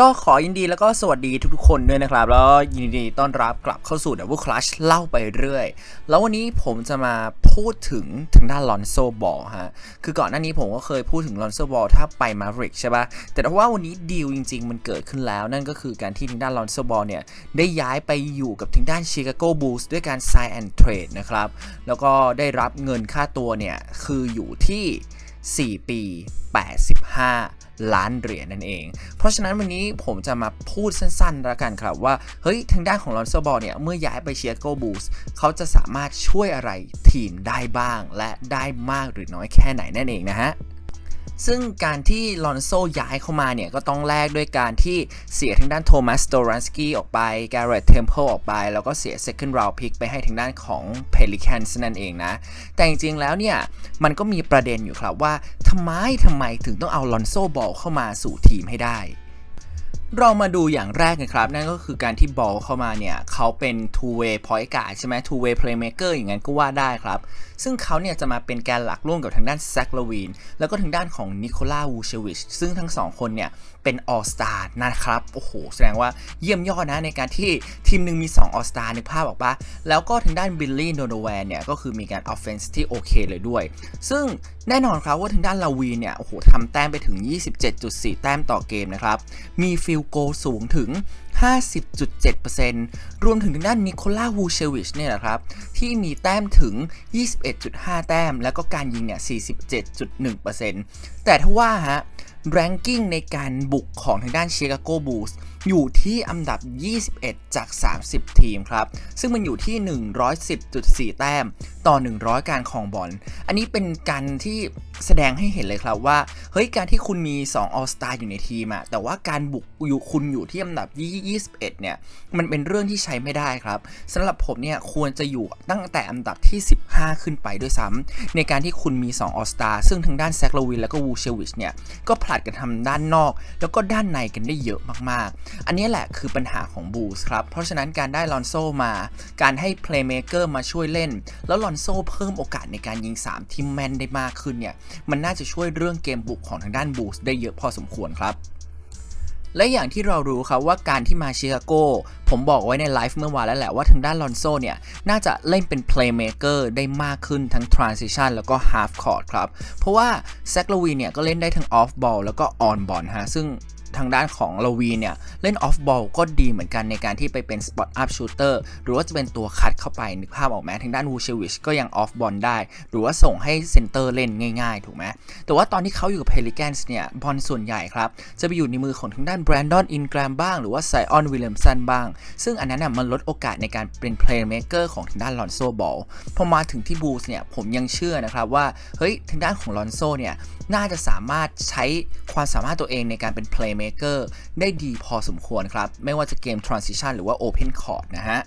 ก็ขอยินดีแล้วก็สวัสดีทุกๆคนด้วยนะครับ แล้วยินดีต้อนรับกลับเข้าสู่ Double Clutch เล่าไปเรื่อย แล้ววันนี้ผมจะมาพูดถึงทางด้านลอนโซบอลฮะ คือก่อนหน้านี้ผมก็เคยพูดถึงลอนโซบอลถ้าไปมาริกใช่ปะแต่ถ้าว่าวันนี้ดีลจริง ๆ มันเกิดขึ้นแล้ว นั่นก็คือการที่ทางด้านลอนโซบอลเนี่ย ได้ย้ายไปอยู่กับทางด้านชิคาโกบูลส์ด้วยการ sign and trade นะครับ แล้วก็ได้รับเงินค่าตัวเนี่ยคืออยู่ที่ 4 ปี 85 ล้านเหรียญนั่นเอง เพราะฉะนั้นวันนี้ผมจะมาพูดสั้นๆแล้วกันครับว่า เฮ้ย ทางด้านของลอนโซบอลเนี่ย เมื่อย้ายไปเชียโกบูสเขาจะสามารถช่วยอะไรทีมได้บ้าง และได้มากหรือน้อยแค่ไหนนั่นเองนะฮะ ซึ่งการที่ลอนโซย้ายเข้ามาเนี่ย ก็ต้องแลกด้วยการที่เสียทางด้านโทมัสโตรันสกี้ออกไปแกเรตเทมเพิลออกไป แล้วก็เสีย second round pick ไปให้ทางด้านของ Pelicans นั่นเองนะ แต่จริงๆแล้วเนี่ย มันก็มีประเด็นอยู่ครับว่าทำไมทำไมถึงต้องเอาลอนโซบอลเข้ามาสู่ทีมให้ได้ เรามาดูอย่างแรกกันครับ นั่นก็คือการที่บอลเข้ามาเนี่ยเขาเป็น two way point guard ใช่ไหม two way playmaker อย่างนั้นก็ว่าได้ครับ ซึ่งเขาเนี่ยจะมาเป็นแกนหลักร่วมกับทางด้านแซคลาวีน แล้วก็ทางด้านของนิโคล่าวูเชวิชซึ่งทั้งสองคนเนี่ย เป็นออสตาร์นะครับ โอ้โห แสดงว่าเยี่ยมยอดนะในการที่ทีมหนึ่งมี 2 ออสตาร์นึกภาพออกปะแล้วก็ทางด้านบิลลี่โดโนแวนเนี่ย ก็คือมีการออฟเฟนส์ที่โอเคเลยด้วย ซึ่งแน่นอนครับว่าทางด้านลาวีเนี่ย โอ้โหทำแต้มไปถึง 27.4 แต้มต่อเกมนะครับ มีฟิลโกสูงถึง 50.7%รวมถึงทางด้านนิโคล่าวูเชวิชเนี่ยนะครับ ที่มีแต้มถึง 21.5 แต้ม แล้วก็การยิงเนี่ย 47.1%แต่ถ้าว่าฮะแรงกิ้งในการบุกของทางด้านชิคาโกบูลส์ อยู่ที่อันดับ 21 จาก 30 ทีมครับ ซึ่งมันอยู่ที่ 110.4 แต้มต่อ 100 การคองบอล อันนี้เป็นการที่แสดงให้เห็นเลยครับว่า เฮ้ย การที่คุณมี 2 All Star อยู่ในทีมอะแต่ว่าการบุกอยู่คุณอยู่ที่อันดับ 21 เนี่ย มันเป็นเรื่องที่ใช้ไม่ได้ครับสำหรับผมเนี่ย ควรจะอยู่ตั้งแต่อันดับที่ 15 ขึ้นไปด้วยซ้ำในการที่คุณมี 2 All Star ซึ่งทางด้านแซคลวินแล้วก็วูเชวิชเนี่ย ก็ผลัดกันทำด้านนอก แล้วก็ด้านในกันได้เยอะมากๆอันนี้แหละคือปัญหาของบูสครับ เพราะฉะนั้นการได้ลอนโซมา การให้เพลย์เมเกอร์มาช่วยเล่น แล้วลอนโซเพิ่มโอกาสในการยิง 3 ที่แม่นได้มากขึ้นเนี่ย มันน่าจะช่วยเรื่องเกมบุกของทางด้านบูสได้เยอะพอสมควรครับและอย่างที่เรารู้ครับว่าการที่มาชิคาโก ผมบอกไว้ในไลฟ์เมื่อวานแล้วแหละว่าทางด้านลอนโซเนี่ย น่าจะเล่นเป็น playmaker ได้มากขึ้นทั้ง transition แล้วก็ half court ครับ เพราะว่าแซคลาวีเนี่ยก็เล่นได้ทั้ง off ball แล้วก็ on ball ฮะซึ่ง ทางด้านของลวีเนี่ย เล่น off ball ก็ดีเหมือนกันในการที่ไปเป็น spot up shooter หรือว่าจะเป็นตัวคัดเข้าไปนึกภาพออกไหมทางด้านวูเชวิชก็ยัง off ball ได้ หรือว่าส่งให้เซนเตอร์เล่นง่ายๆ ถูกไหมแต่ว่าตอนที่เขาอยู่กับ Pelicans เนี่ยบอลส่วนใหญ่ครับ จะไปอยู่ในมือของทางด้านแบรนดอนอินกรมบ้าง หรือว่าไซออนวิลเลมสันบ้าง ซึ่งอันนั้นน่ะมันลดโอกาสในการเป็น playmaker ของทางด้านลอนโซบอลพอมาถึงที่บูสเนี่ยผมยังเชื่อนะครับว่าเฮ้ยทางด้านของลอนโซเนี่ยน่าจะสามารถใช้ความสามารถตัวเองในการเป็นเพลย์ Maker ได้ดีพอสมควรครับ ไม่ว่าจะเกม transition หรือว่า open court นะฮะ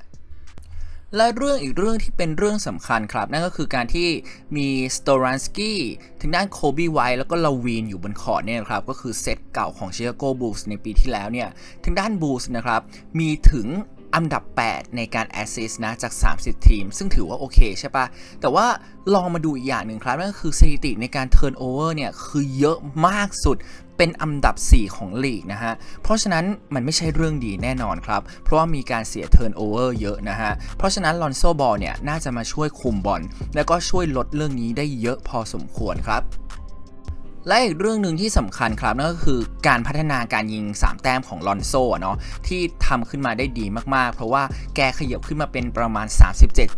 และเรื่องอีกเรื่องที่เป็นเรื่องสำคัญครับ นั่นก็คือการที่มีสโตรันสกี้ทางด้านโคบีไวแล้วก็ลาวีนอยู่บนคอร์ตเนี่ยครับ ก็คือเซตเก่าของชิคาโกบูลส์ในปีที่แล้วเนี่ยทางด้านบูลส์นะครับ มีถึงอันดับ 8 ในการแอสซิสต์นะจาก 30 ทีม ซึ่งถือว่าโอเคใช่ปะแต่ว่าลองมาดูอีกอย่างหนึ่งครับ นั่นก็คือสถิติในการเทิร์นโอเวอร์เนี่ย คือเยอะมากสุด เป็นอันดับ 4 ของลีกนะฮะ เพราะฉะนั้นมันไม่ใช่เรื่องดีแน่นอนครับ เพราะว่ามีการเสียเทิร์นโอเวอร์เยอะนะฮะ เพราะฉะนั้นลอนโซบอลเนี่ยน่าจะมาช่วยคุมบอลแล้วก็ช่วยลดเรื่องนี้ได้เยอะพอสมควรครับ และอีกเรื่องหนึ่งที่สำคัญครับนั่นก็คือการพัฒนาการยิง 3 แต้มของลอนโซเนาะที่ทำขึ้นมาได้ดีมากๆ เพราะว่าแกขยับขึ้นมาเป็นประมาณ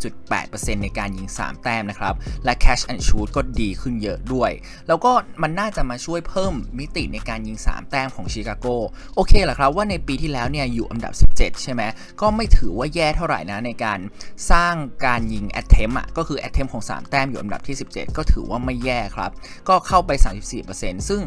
37.8%ในการยิง 3 แต้มนะครับ และ catch and shoot ก็ดีขึ้นเยอะด้วย แล้วก็มันน่าจะมาช่วยเพิ่มมิติในการยิง 3 แต้มของชิคาโกโอเคแหละครับว่าในปีที่แล้วเนี่ยอยู่อันดับ 7 ใช่ไหมก็ไม่ถือว่าแย่เท่าไหร่นะในการสร้างการยิง attempt อะก็คือ attempt ของ 3 แต้มอยู่อันดับที่ 17 ก็ถือว่าไม่แย่ครับ ก็เข้าไป 34%ซึ่ง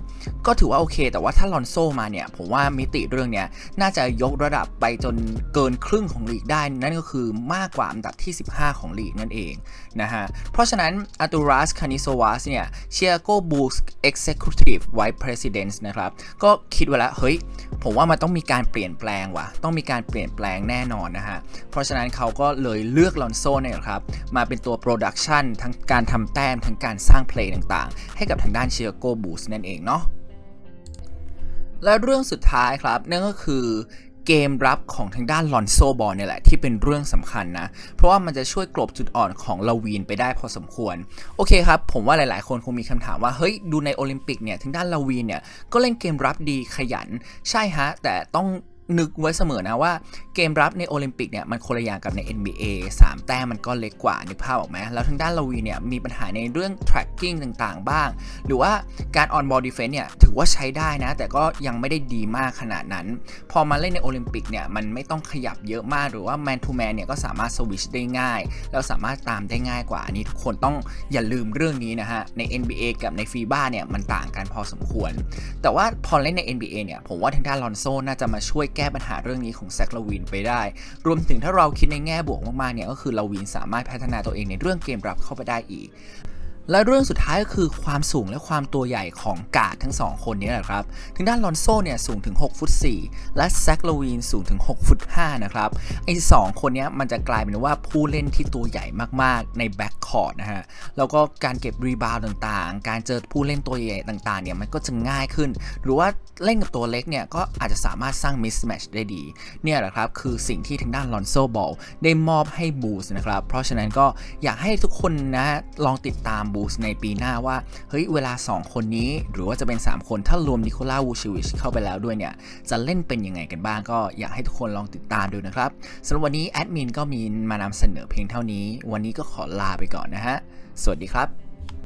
ก็ถือว่าโอเค แต่ว่าถ้าลอนโซมาเนี่ย ผมว่ามิติเรื่องเนี้ยน่าจะยกระดับไปจนเกินครึ่งของลีกได้ นั่นก็คือมากกว่าอันดับที่ 15 ของลีกนั่นเองนะฮะเพราะฉะนั้นอาตูรัสคานิโซวัสเนี่ยเชียโกบูส Executive Vice President นะครับก็คิดไว้แล้วเฮ้ยผมว่ามันต้องมีการเปลี่ยนแปลงว่ะต้องมีการเปลี่ยนแปลงแน่นอนนะฮะ เพราะฉะนั้นเขาก็เลยเลือกลอนโซเนี่ยครับ มาเป็นตัวโปรดักชันทั้งการทำแต้มทั้งการสร้างเพลงต่างๆ ให้กับทางด้านเชียโกบูสนั่นเองเนาะและเรื่องสุดท้ายครับ นั่นก็คือเกมรับของทางด้านลอนโซบอลเนี่ยแหละที่เป็นเรื่องสำคัญนะ เพราะว่ามันจะช่วยกลบจุดอ่อนของลาวีนไปได้พอสมควร โอเคครับ ผมว่าหลายๆ คนคงมีคำถามว่า เฮ้ย ดูในโอลิมปิกเนี่ยทางด้านลาวีนเนี่ย ก็เล่นเกมรับดีขยัน ใช่ฮะ แต่ต้อง นึกไว้เสมอนะว่าเกมรับในโอลิมปิกเนี่ยมันคนละอย่างกับใน NBA 3 แต้มมันก็เล็กกว่านึกภาพออกไหมแล้วทางด้านลาวีเนี่ยมีปัญหาในเรื่อง tracking ต่างๆ บ้าง หรือว่าการ on ball defense เนี่ยถือว่าใช้ได้นะ แต่ก็ยังไม่ได้ดีมากขนาดนั้น พอมาเล่นในโอลิมปิกเนี่ยมันไม่ต้องขยับเยอะมากหรือว่า man to man เนี่ยก็สามารถสวิชได้ง่าย แล้วสามารถตามได้ง่ายกว่าอันนี้ทุกคนต้องอย่าลืมเรื่องนี้นะฮะใน NBA กับใน FIBA เนี่ยมันต่างกันพอสมควร แต่ว่าพอเล่นใน NBA เนี่ยผมว่าทางด้านลอนโซน่าจะมาช่วยแก้ปัญหาเรื่องนี้ของแซคลาวินไปได้ รวมถึงถ้าเราคิดในแง่บวกมากๆเนี่ยก็คือลาวินสามารถพัฒนาตัวเองในเรื่องเกมรับเข้าไปได้อีก และเรื่องสุดท้ายก็คือความสูงและความตัวใหญ่ของกาดทั้ง 2 คนนี้แหละครับทางด้านลอนโซเนี่ยสูงถึง6ฟุต4และแซคลาวีนสูงถึง6ฟุต5นะครับ ไอ้สองคนนี้มันจะกลายเป็นว่าผู้เล่นที่ตัวใหญ่มากๆในแบ็คคอร์ดนะฮะ แล้วก็การเก็บรีบาวด์ต่างๆ การเจอผู้เล่นตัวใหญ่ต่างๆเนี่ยมันก็จะง่ายขึ้น หรือว่าเล่นกับตัวเล็กเนี่ยก็อาจจะสามารถสร้างมิสแมชได้ดี เนี่ยแหละครับคือสิ่งที่ทางด้านลอนโซบอลได้มอบให้บูสนะครับ เพราะฉะนั้นก็อยากให้ทุกคนนะลองติดตามบูสในปีหน้าว่า เฮ้ย เวลา 2 คนนี้ หรือว่าจะเป็น 3 คนถ้ารวมนิโคล่าวูชิวิชเข้าไปแล้วด้วยเนี่ย จะเล่นเป็นยังไงกันบ้างก็อยากให้ทุกคนลองติดตามดูนะครับสำหรับวันนี้แอดมินก็มีมานำเสนอเพียงเท่านี้ วันนี้ก็ขอลาไปก่อนนะฮะ สวัสดีครับ